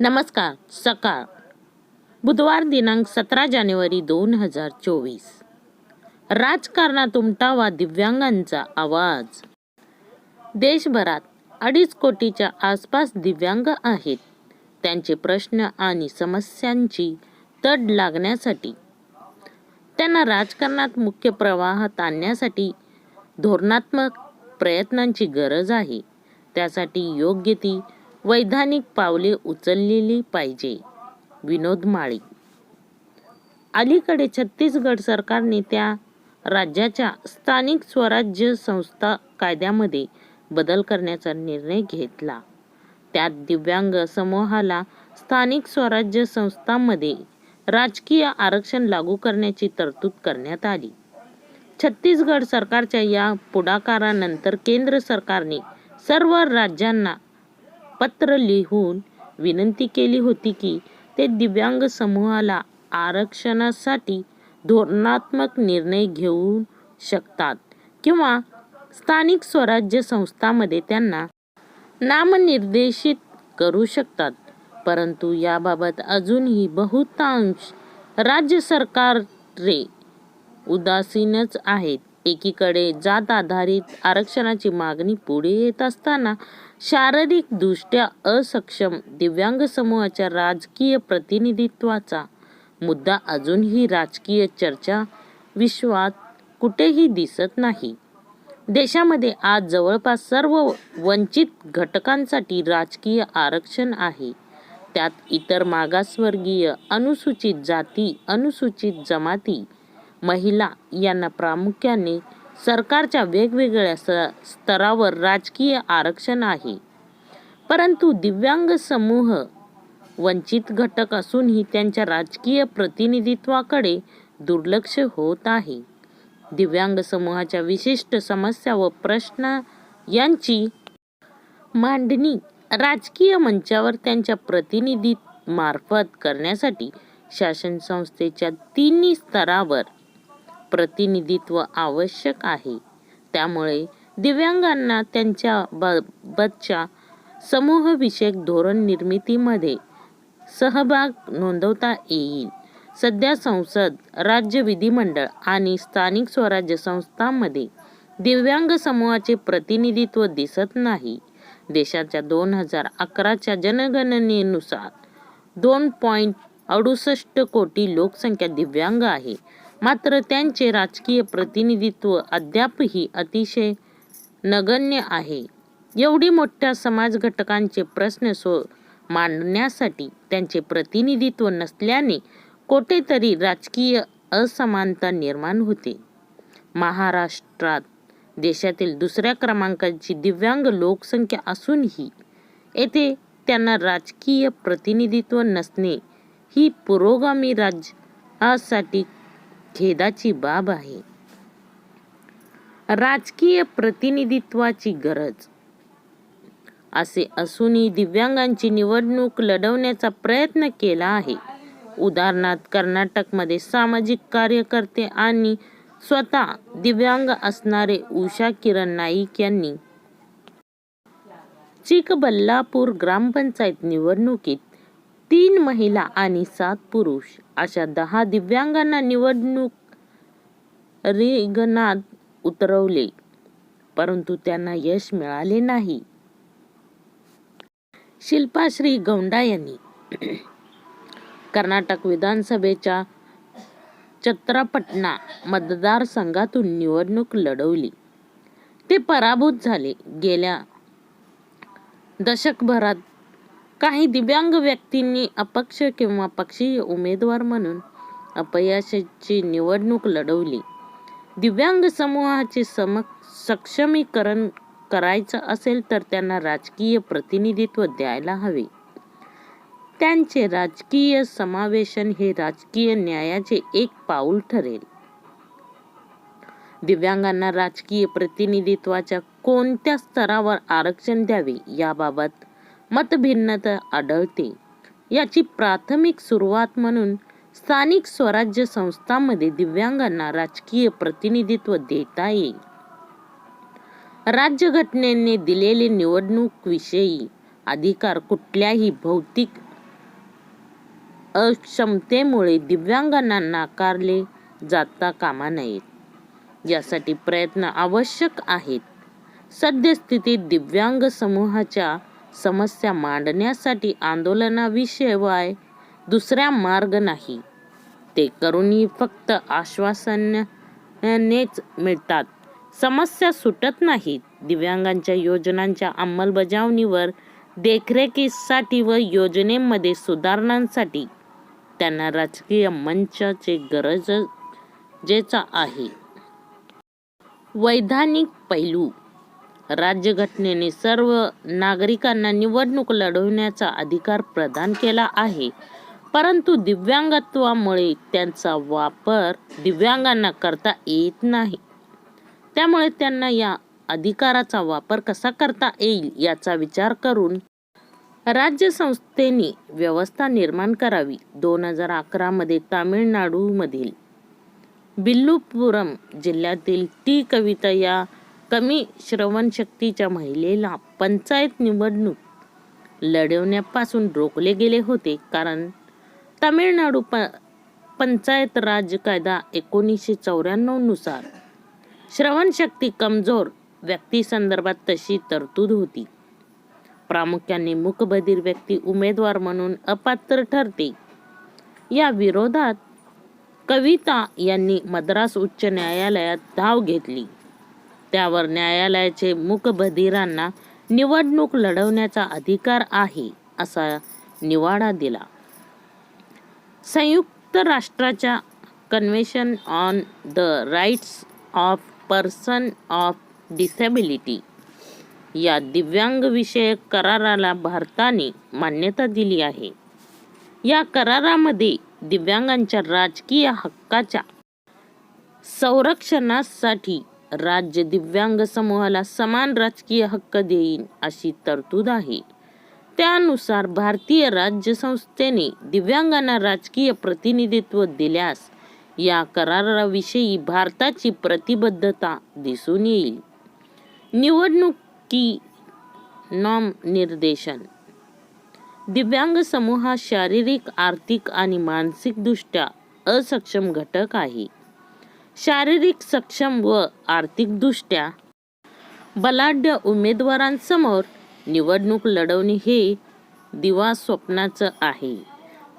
नमस्कार सकाळ. बुधवार दिनांक सतरा जानेवारी दोन हजार चोवीस. राजकारणात उमटावा दिव्यांगांचा आवाज. देशभरात अडीच कोटीच्या आसपास दिव्यांग आहेत. त्यांचे प्रश्न आणि समस्यांची तड लागण्यासाठी. त्यांना राजकारणात मुख्य प्रवाहात आणण्यासाठी धोरणात्मक प्रयत्नांची गरज आहे. त्यासाठी योग्य ती वैधानिक पावले उचललेली पाहिजे. विनोद माळी. अलीकडे छत्तीसगड सरकारने त्या राज्याच्या स्थानिक स्वराज्य संस्था कायद्यामध्ये बदल करण्याचा निर्णय घेतला. त्यात दिव्यांग समूहाला स्थानिक स्वराज्य संस्थांमध्ये राजकीय आरक्षण लागू करण्याची तरतूद करण्यात आली. छत्तीसगड सरकारच्या या पुढाकारानंतर केंद्र सरकारने सर्व राज्यांना पत्र लिहून विनंती केली होती की ते दिव्यांग समूहाला आरक्षणासाठी धोरणात्मक निर्णय घेऊ शकतात किंवा स्थानिक स्वराज्य संस्थांमध्ये त्यांना नामनिर्देशित करू शकतात. परंतु याबाबत अजूनही बहुतांश राज्य सरकारे उदासीनच आहेत. एकीकडे जात आधारित आरक्षणाची मागणी पुढे येत असताना शारीरिकदृष्ट्या असक्षम दिव्यांग समूहाच्या राजकीय प्रतिनिधित्वाचा मुद्दा अजूनही राजकीय चर्चा विश्वात कुठेही दिसत नाही. देशामध्ये आज जवळपास सर्व वंचित घटकांसाठी राजकीय आरक्षण आहे. त्यात इतर मागासवर्गीय अनुसूचित जाती अनुसूचित जमाती महिला यांना प्रामुख्याने सरकारच्या वेगवेगळ्या स्तरावर राजकीय आरक्षण आहे. परंतु दिव्यांग समूह वंचित घटक असूनही त्यांच्या राजकीय प्रतिनिधित्वाकडे दुर्लक्ष होत आहे. दिव्यांग समूहाच्या विशिष्ट समस्या व प्रश्न यांची मांडणी राजकीय मंचावर त्यांच्या प्रतिनिधी मार्फत करण्यासाठी शासन संस्थेच्या तिन्ही स्तरावर प्रतिनिधित्व आवश्यक आहे. त्यामुळे दिव्यांगांना त्यांच्या बाबतच्या समूहविषयक धोरण निर्मितीमध्ये सहभाग नोंदवता येईल. सध्या संसद राज्य विधिमंडळ आणि स्थानिक स्वराज्य संस्थांमध्ये दिव्यांग समूहाचे प्रतिनिधित्व दिसत नाही. देशाच्या दोन हजार अकराच्या जनगणनेनुसार दोन पॉईंट अडुसष्ट कोटी लोकसंख्या दिव्यांग आहे. मात्र त्यांचे राजकीय प्रतिनिधित्व अद्यापही अतिशय नगण्य आहे. एवढी मोठ्या समाज घटकांचे प्रश्न सो मांडण्यासाठी त्यांचे प्रतिनिधित्व नसल्याने कोठेतरी राजकीय असमानता निर्माण होते. महाराष्ट्रात देशातील दुसऱ्या क्रमांकाची दिव्यांग लोकसंख्या असूनही येथे त्यांना राजकीय प्रतिनिधित्व नसणे ही पुरोगामी राज्यासाठी खेदाची बाब आहे. राजकीय प्रतिनिधित्वाची गरज. असे असूनही दिव्यांगांची निवडणूक लढवण्याचा प्रयत्न केला आहे. उदाहरणार्थ कर्नाटकमध्ये सामाजिक कार्यकर्ते आणि स्वतः दिव्यांग असणारे उषा किरण नाईक यांनी चिकबल्लापूर ग्रामपंचायत निवडणुकीत तीन महिला आणि सात पुरुष. अशा दहा दिव्यांगांना निवडणूक रिंगणात उतरवले परंतु त्यांना यश मिळाले नाही. शिल्पाश्री गौंडा यांनी कर्नाटक विधानसभेच्या चत्रपटना मतदारसंघातून निवडणूक लढवली. ते पराभूत झाले. गेल्या दशकभरात काही दिव्यांग व्यक्तींनी अपक्ष किंवा पक्षीय उमेदवार म्हणून अपयशाची निवडणूक लढवली. दिव्यांग समूहाचे सम सक्षमीकरण करायचं असेल तर त्यांना राजकीय प्रतिनिधित्व द्यायला हवे. त्यांचे राजकीय समावेशन हे राजकीय न्यायाचे एक पाऊल ठरेल. दिव्यांगांना राजकीय प्रतिनिधित्वाच्या कोणत्या स्तरावर आरक्षण द्यावे याबाबत मतभिन्नता आढळते. याची प्राथमिक सुरुवात म्हणून स्थानिक स्वराज्य संस्थांमध्ये दिव्यांगांना राजकीय प्रतिनिधित्व देता येईल. राज्यघटनेने दिलेले निवडणूक विषयी अधिकार कुठल्याही भौतिक अक्षमतेमुळे दिव्यांगांना नाकारले जाता कामा नयेत. यासाठी प्रयत्न आवश्यक आहेत. सद्यस्थितीत दिव्यांग समूहाच्या समस्या मांडण्यासाठी आंदोलनाविषयवाय दुसरा मार्ग नाही. ते करूनही फक्त आश्वासनेच मिळतात. समस्या सुटत नाहीत. दिव्यांगांच्या योजनांच्या अंमलबजावणीवर देखरेखीसाठी व योजनेमध्ये सुधारणांसाठी त्यांना राजकीय मंचाचे गरजेचा आहे. वैधानिक पैलू राज्यघटनेने सर्व नागरिकांना निवडणूक लढवण्याचा अधिकार प्रदान केला आहे. परंतु दिव्यांगत्वामुळे त्यांचा वापर दिव्यांगांना करता येत नाही. त्यामुळे त्यांना या अधिकाराचा वापर कसा करता येईल याचा विचार करून राज्य संस्थेने व्यवस्था निर्माण करावी. दोन हजार अकरामध्ये तामिळनाडूमधील बिल्लुपुरम जिल्ह्यातील टी कविता या कमी श्रवणशक्तीच्या महिलेला पंचायत निवडणूक लढवण्यापासून रोखले गेले होते. कारण तामिळनाडू प पंचायत राज कायदा एकोणीसशे चौऱ्याण्णवनुसार श्रवणशक्ती कमजोर व्यक्तीसंदर्भात तशी तरतूद होती. प्रामुख्याने मूकबधीर व्यक्ती उमेदवार म्हणून अपात्र ठरते. या विरोधात कविता यांनी मद्रास उच्च न्यायालयात धाव घेतली. त्यावर न्यायालयाचे मूकबधिरांना निवडणूक लढवण्याचा अधिकार आहे असा निवाडा दिला. संयुक्त राष्ट्राच्या convention on the rights of person of disability या दिव्यांगविषयक कराराला भारताने मान्यता दिली आहे. या करारामध्ये दिव्यांगांच्या राजकीय हक्काच्या संरक्षणासाठी राज्य दिव्यांग समूहाला समान राजकीय हक्क देईन अशी तरतूद आहे. त्यानुसार भारतीय राज्य संस्थेने दिव्यांगांना राजकीय प्रतिनिधित्व दिल्यास या कराराविषयी भारताची प्रतिबद्धता दिसून येईल. निवडणुकी नॉम निर्देशन. दिव्यांग समूह शारीरिक आर्थिक आणि मानसिकदृष्ट्या असक्षम घटक आहे. शारीरिक सक्षम व आर्थिकदृष्ट्या बलाढ्य उमेदवारांसमोर निवडणूक लढवणे हे दिवा स्वप्नाचं आहे.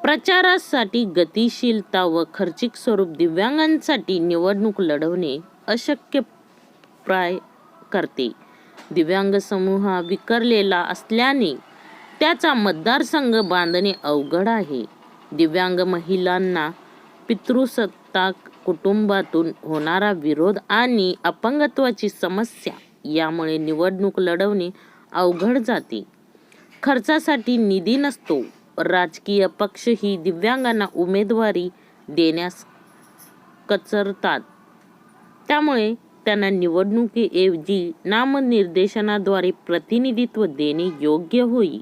प्रचारासाठी गतिशीलता व खर्चिक स्वरूप दिव्यांगांसाठी निवडणूक लढवणे अशक्य प्राय करते. दिव्यांग समूह हा विखरलेला असल्याने त्याचा मतदारसंघ बांधणे अवघड आहे. दिव्यांग महिलांना पितृसत्ताक कुटुंबातून होणारा विरोध आणि अपंगत्वाची समस्या यामुळे निवडणूक लढवणे अवघड जाते. खर्चासाठी निधी नसतो. राजकीय पक्षही दिव्यांगांना उमेदवारी देण्यास कचरतात. त्यामुळे त्यांना निवडणुकीऐवजी नामनिर्देशनाद्वारे प्रतिनिधित्व देणे योग्य होईल.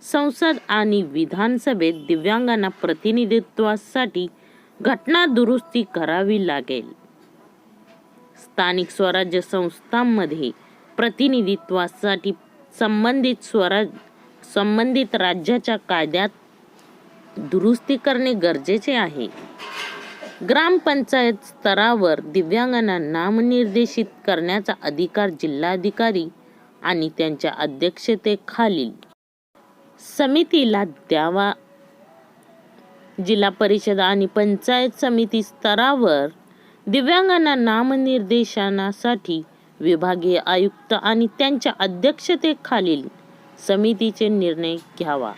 संसद आणि विधानसभेत दिव्यांगांना प्रतिनिधित्वासाठी घटना दुरुस्ती करावी लागेल. स्थानिक स्वराज्य संस्थांमध्ये प्रतिनिधित्वासाठी संबंधित स्वराज संबंधित राज्याच्या कायद्यात दुरुस्ती करणे गरजेचे आहे. ग्रामपंचायत स्तरावर दिव्यांगांना नामनिर्देशित करण्याचा अधिकार जिल्हाधिकारी आणि त्यांच्या अध्यक्षतेखालील समितीला द्यावा जिल्हा परिषद आणि पंचायत समिती स्तरावर दिव्यांगांना नामनिर्देशनासाठी विभागीय आयुक्त आणि त्यांच्या अध्यक्षतेखालील समितीचे निर्णय घ्यावा.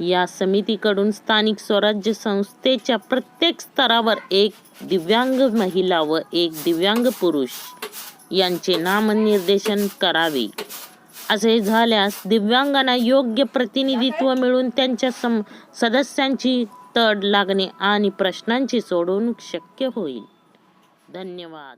या समितीकडून स्थानिक स्वराज्य संस्थेच्या प्रत्येक स्तरावर एक दिव्यांग महिला व एक दिव्यांग पुरुष यांचे नामनिर्देशन करावे. असे झाल्यास दिव्यांगांना योग्य प्रतिनिधित्व मिळून त्यांच्या सम सदस्यांची तड लागणे आणि प्रश्नांची सोडवणूक शक्य होईल. धन्यवाद.